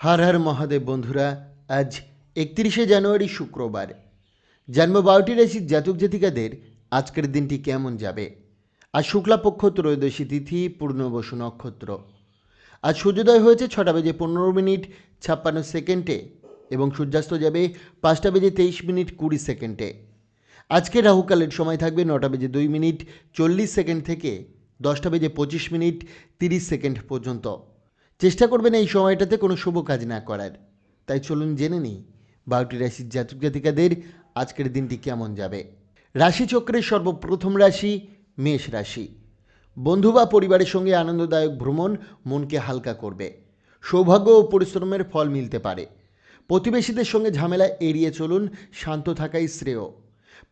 হর হর মহাদেব বন্ধুরা, আজ একত্রিশে জানুয়ারি শুক্রবার। জন্ম বারোটি রাশির জাতক জাতিকাদের আজকের দিনটি কেমন যাবে? আজ শুক্লাপক্ষ ত্রয়োদশী তিথি, পূর্ণবসু নক্ষত্র। আজ সূর্যোদয় হয়েছে ছটা বেজে পনেরো মিনিট ছাপ্পান্ন সেকেন্ডে এবং সূর্যাস্ত যাবে পাঁচটা বেজে তেইশ মিনিট কুড়ি সেকেন্ডে। আজকে রাহুকালের সময় থাকবে নটা বেজে দুই মিনিট চল্লিশ সেকেন্ড থেকে দশটা বেজে পঁচিশ মিনিট তিরিশ সেকেন্ড পর্যন্ত। চেষ্টা করবেন এই সময়টাতে কোনো শুভ কাজ না করার। তাই চলুন জেনে নিই, বারোটি রাশির জাতক জাতিকাদের আজকের দিনটি কেমন যাবে? রাশিচক্রের সর্বপ্রথম রাশি মেষ রাশি। বন্ধু বা পরিবারের সঙ্গে আনন্দদায়ক ভ্রমণ মনকে হালকা করবে। সৌভাগ্য ও পরিশ্রমের ফল মিলতে পারে। প্রতিবেশীদের সঙ্গে ঝামেলা এড়িয়ে চলুন, শান্ত থাকাই শ্রেয়।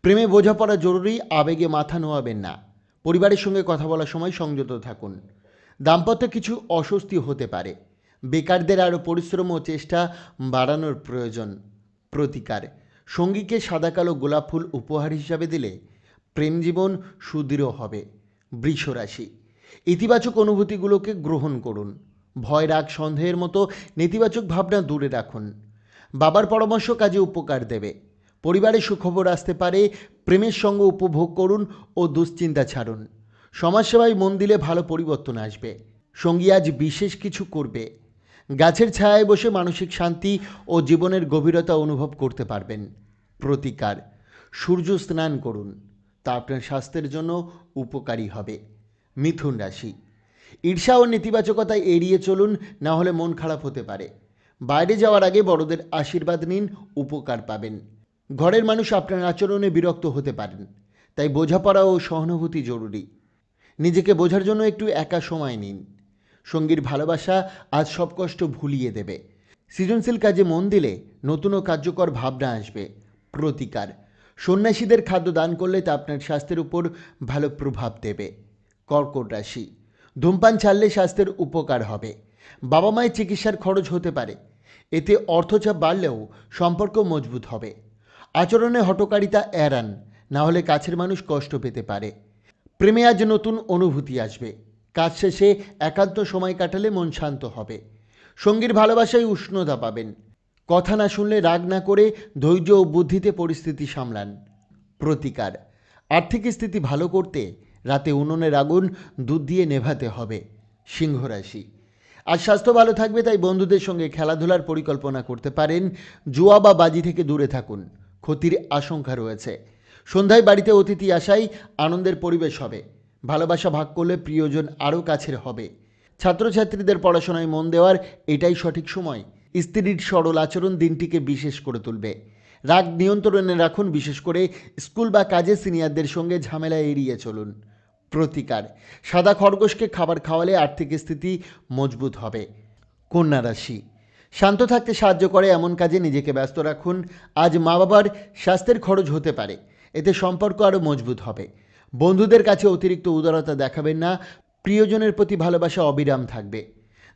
প্রেমে বোঝাপড়া জরুরি, আবেগে মাথা নোয়াবেন না। পরিবারের সঙ্গে কথা বলার সময় সংযত থাকুন। দাম্পত্য কিছু অস্বস্তি হতে পারে। বেকারদের আরও পরিশ্রম ও চেষ্টা বাড়ানোর প্রয়োজন। প্রতিকার। সঙ্গীকে সাদা কালো গোলাপ ফুল উপহার হিসাবে দিলে প্রেম জীবন সুদৃঢ় হবে। বৃষ রাশি। ইতিবাচক অনুভূতিগুলোকে গ্রহণ করুন। ভয়, রাগ, সন্দেহের মতো নেতিবাচক ভাবনা দূরে রাখুন। বাবার পরামর্শ কাজে উপকার দেবে। পরিবারে সুখবর আসতে পারে। প্রেমের সঙ্গে উপভোগ করুন ও দুশ্চিন্তা ছাড়ুন। সমাজসেবায় মন দিলে ভালো পরিবর্তন আসবে। সঙ্গী আজ বিশেষ কিছু করবে। গাছের ছায়ায় বসে মানসিক শান্তি ও জীবনের গভীরতা অনুভব করতে পারবেন। প্রতিকার, সূর্য স্নান করুন। তা আপনার স্বাস্থ্যের জন্য উপকারী হবে। মিথুন রাশি, ঈর্ষা ও নেতিবাচকতা এড়িয়ে চলুন, না হলে মন খারাপ হতে পারে। বাইরে যাওয়ার আগে বড়দের আশীর্বাদ নিন, উপকার পাবেন। ঘরের মানুষ আপনার আচরণে বিরক্ত হতে পারেন। তাই বোঝাপড়া ও সহানুভূতি জরুরি। নিজেকে বোঝার জন্য একটু একা সময় নিন। সঙ্গীর ভালোবাসা আজ সব কষ্ট ভুলিয়ে দেবে। সৃজনশীল কাজে মন দিলে নতুন ও কার্যকর ভাবনা আসবে। প্রতিকার। সন্ন্যাসীদের খাদ্য দান করলে তা আপনার স্বাস্থ্যের উপর ভালো প্রভাব দেবে। কর্কট রাশি। ধূমপান ছাড়লে স্বাস্থ্যের উপকার হবে। বাবা মায়ের চিকিৎসার খরচ হতে পারে। এতে অর্থচাপ বাড়লেও সম্পর্ক মজবুত হবে। আচরণে হটকারিতা এড়ান, না হলে কাছের মানুষ কষ্ট পেতে পারে। প্রেমে আজ নতুন অনুভূতি আসবে। কাজ শেষে একান্ত সময় কাটালে মন শান্ত হবে। সঙ্গীর ভালোবাসায় উষ্ণতা পাবেন। কথা না শুনলে রাগ না করে ধৈর্য ও বুদ্ধিতে পরিস্থিতি সামলান। প্রতিকার। আর্থিক স্থিতি ভালো করতে রাতে উনুনের আগুন দুধ দিয়ে নেভাতে হবে। সিংহ রাশি আজ স্বাস্থ্য ভালো থাকবে, তাই বন্ধুদের সঙ্গে খেলাধুলার পরিকল্পনা করতে পারেন। জুয়া বা বাজি থেকে দূরে থাকুন। ক্ষতির আশঙ্কা রয়েছে। সন্ধ্যায় বাড়িতে অতিথি আসাই আনন্দের পরিবেশ হবে। ভালোবাসা ভাগ করলে প্রিয়জন আরও কাছের হবে। ছাত্রছাত্রীদের পড়াশোনায় মন দেওয়ার এটাই সঠিক সময়। স্ত্রীর সরল আচরণ দিনটিকে বিশেষ করে তুলবে। রাগ নিয়ন্ত্রণে রাখুন, বিশেষ করে স্কুল বা কাজে সিনিয়রদের সঙ্গে ঝামেলা এড়িয়ে চলুন। প্রতিকার, সাদা খরগোশকে খাবার খাওয়ালে আর্থিক স্থিতি মজবুত হবে। কন্যা রাশি, শান্ত থাকতে সাহায্য করে এমন কাজে নিজেকে ব্যস্ত রাখুন। আজ মা বাবার স্বাস্থ্যের খরচ হতে পারে। এতে সম্পর্ক আরও মজবুত হবে। বন্ধুদের কাছে অতিরিক্ত উদারতা দেখাবেন না, প্রিয়জনের প্রতি ভালোবাসা অবিরাম থাকবে।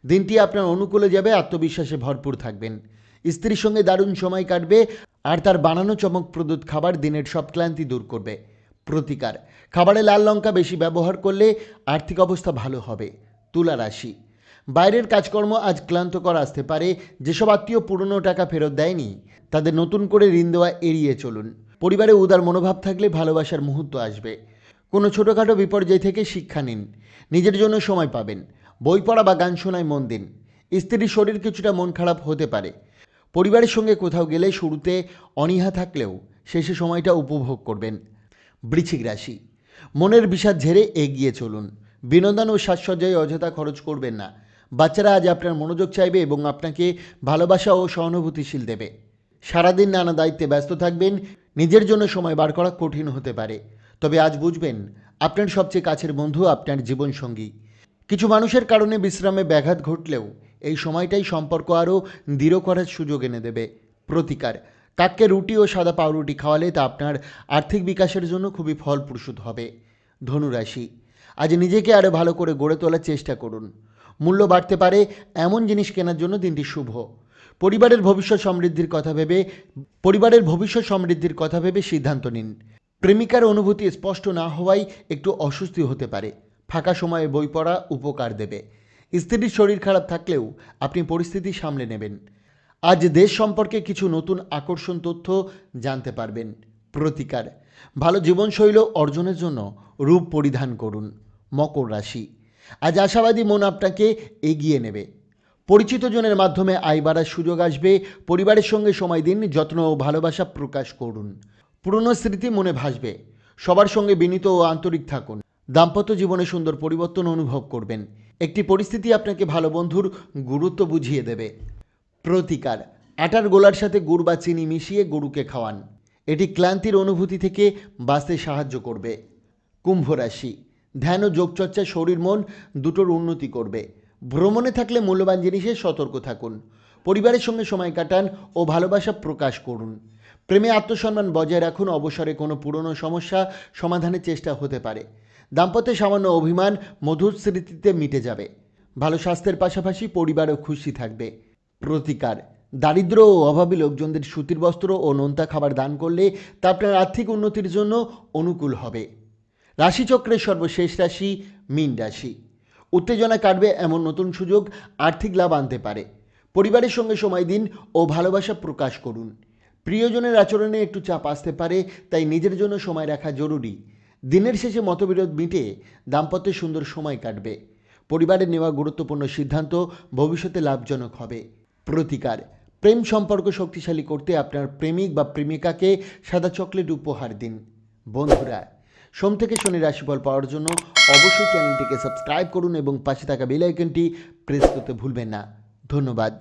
দিনটি আপনার অনুকূলে যাবে, আত্মবিশ্বাসে ভরপুর থাকবেন। স্ত্রীর সঙ্গে দারুণ সময় কাটবে, আর তার বানানো চমকপ্রদ খাবার দিনের সব ক্লান্তি দূর করবে। প্রতিকার, খাবারে লাল লঙ্কা বেশি ব্যবহার করলে আর্থিক অবস্থা ভালো হবে। তুলা রাশি, বাইরের কাজকর্ম আজ ক্লান্তকর আসতে পারে, যেসব আত্মীয় পুরনো টাকা ফেরত দেয়নি, তাদের নতুন করে ঋণ দেওয়া এড়িয়ে চলুন। পরিবারে উদার মনোভাব থাকলে ভালোবাসার মুহূর্ত আসবে। কোনো ছোটোখাটো বিপর্যয় থেকে শিক্ষা নিন। নিজের জন্য সময় পাবেন। বই পড়া বা গান শোনায় মন দিন। স্ত্রীর শরীর কিছুটা মন খারাপ হতে পারে। পরিবারের সঙ্গে কোথাও গেলে শুরুতে অনীহা থাকলেও শেষে সময়টা উপভোগ করবেন। বৃশ্চিক রাশি। মনের বিষাদ ঝেড়ে এগিয়ে চলুন। বিনোদন ও সাজসজ্জায় অযথা খরচ করবেন না। বাচ্চারা আজ আপনার মনোযোগ চাইবে এবং আপনাকে ভালোবাসা ও সহানুভূতিশীল দেবে। সারাদিন নানা দায়িত্বে ব্যস্ত থাকবেন। নিজের জন্য সময় বার করা কঠিন হতে পারে। তবে আজ বুঝবেন, আপনার সবচেয়ে কাছের বন্ধু আপনার জীবনসঙ্গী। কিছু মানুষের কারণে বিশ্রামে ব্যাঘাত ঘটলেও এই সময়টাই সম্পর্ক আরও দৃঢ় করার সুযোগ এনে দেবে। প্রতিকার কাককে রুটি ও সাদা পাউরুটি খাওয়ালে তা আপনার আর্থিক বিকাশের জন্য খুবই ফলপ্রসূ হবে। ধনুরাশি, আজ নিজেকে আরও ভালো করে গড়ে তোলার চেষ্টা করুন। মূল্য বাড়তে পারে, এমন জিনিস কেনার জন্য দিনটি শুভ। পরিবারের ভবিষ্যৎ সমৃদ্ধির কথা ভেবে, পরিবারের ভবিষ্যৎ সমৃদ্ধির কথা ভেবে সিদ্ধান্ত নিন। প্রেমিকার অনুভূতি স্পষ্ট না হওয়ায় একটু অস্বস্তি হতে পারে। ফাঁকা সময়ে বই পড়া উপকার দেবে। স্ত্রীর শরীর খারাপ থাকলেও আপনি পরিস্থিতি সামলে নেবেন। আজ দেশ সম্পর্কে কিছু নতুন আকর্ষণ তথ্য জানতে পারবেন। প্রতিকার। ভালো জীবনশৈলী অর্জনের জন্য রূপ পরিধান করুন। মকর রাশি। আজ আশাবাদী মন আপনাকে এগিয়ে নেবে। পরিচিত জনের মাধ্যমে আয় বাড়ার সুযোগ আসবে। পরিবারের সঙ্গে সময় দিন, যত্ন ও ভালোবাসা প্রকাশ করুন। পুরনো স্মৃতি মনে ভাসবে। সবার সঙ্গে বিনীত ও আন্তরিক থাকুন। দাম্পত্য জীবনে সুন্দর পরিবর্তন অনুভব করবেন। একটি পরিস্থিতি আপনাকে ভালো বন্ধুর গুরুত্ব বুঝিয়ে দেবে। প্রতিকার। আটার গোলার সাথে গুড় বা চিনি মিশিয়ে গরুকে খাওয়ান। এটি ক্লান্তির অনুভূতি থেকে বাঁচতে সাহায্য করবে। কুম্ভ রাশি। ধ্যান ও যোগচর্চা শরীর মন দুটোর উন্নতি করবে। ভ্রমণে থাকলে মূল্যবান জিনিসে সতর্ক থাকুন। পরিবারের সঙ্গে সময় কাটান ও ভালোবাসা প্রকাশ করুন। প্রেমে আত্মসম্মান বজায় রাখুন। অবসরে কোনো পুরনো সমস্যা সমাধানের চেষ্টা হতে পারে। দাম্পত্যে সামান্য অভিমান মধুর স্মৃতিতে মিটে যাবে। ভালো স্বাস্থ্যের পাশাপাশি পরিবারও খুশি থাকবে। প্রতিকার। দারিদ্র ও অভাবী লোকজনদের সুতির বস্ত্র ও নোনতা খাবার দান করলে তা আপনার আর্থিক উন্নতির জন্য অনুকূল হবে। রাশিচক্রের সর্বশেষ রাশি মীন রাশি। উত্তেজনা কাটবে এমন নতুন সুযোগ আর্থিক লাভ আনতে পারে। পরিবারের সঙ্গে সময় দিন ও ভালোবাসা প্রকাশ করুন। প্রিয়জনের আচরণে একটু চাপ আসতে পারে, তাই নিজের জন্য সময় রাখা জরুরি। দিনের শেষে মতবিরোধ মিটে দাম্পত্যের সুন্দর সময় কাটবে। পরিবারের নেওয়া গুরুত্বপূর্ণ সিদ্ধান্ত ভবিষ্যতে লাভজনক হবে। প্রতিকার। প্রেম সম্পর্ক শক্তিশালী করতে আপনার প্রেমিক বা প্রেমিকাকে সাদা চকলেট উপহার দিন। বন্ধুরা সোম থেকে শনি রাশিফল পাওয়ার জন্য অবশ্যই চ্যানেলটিকে সাবস্ক্রাইব করুন এবং পাশে থাকা বেল আইকনটি প্রেস করতে ভুলবেন না। ধন্যবাদ।